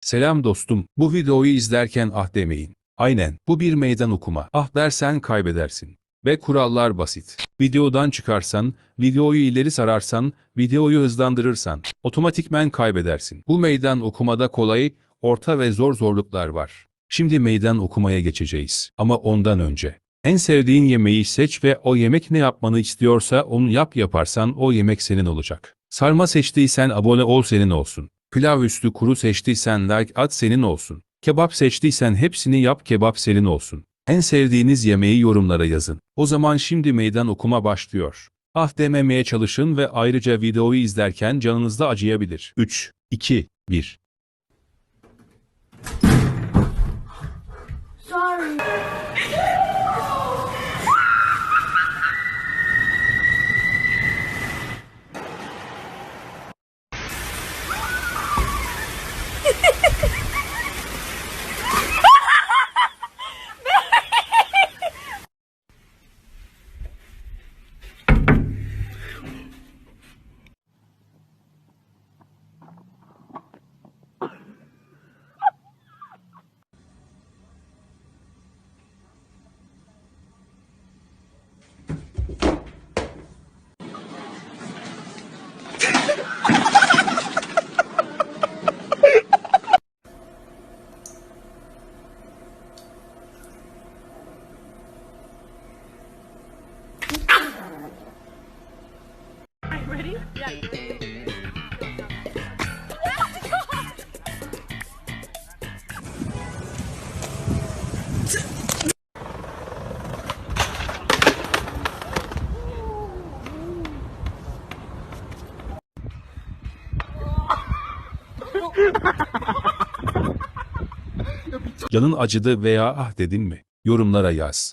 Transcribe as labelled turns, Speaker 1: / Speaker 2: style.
Speaker 1: Selam dostum, bu videoyu izlerken ah demeyin. Aynen, bu bir meydan okuma. Ah dersen kaybedersin. Ve kurallar basit. Videodan çıkarsan, videoyu ileri sararsan, videoyu hızlandırırsan, otomatikmen kaybedersin. Bu meydan okumada kolay, orta ve zor zorluklar var. Şimdi meydan okumaya geçeceğiz. Ama ondan önce. En sevdiğin yemeği seç ve o yemek ne yapmanı istiyorsa onu yap yaparsan o yemek senin olacak. Sarma seçtiysen abone ol senin olsun. Pilav üstü kuru seçtiysen like at senin olsun. Kebap seçtiysen hepsini yap kebap senin olsun. En sevdiğiniz yemeği yorumlara yazın. O zaman şimdi meydan okuma başlıyor. Ah dememeye çalışın ve ayrıca videoyu izlerken canınızda acıyabilir. 3, 2, 1.
Speaker 2: Sorry. Are you ready? Yeah.
Speaker 1: Canın acıdı veya ah dedin mi? Yorumlara yaz.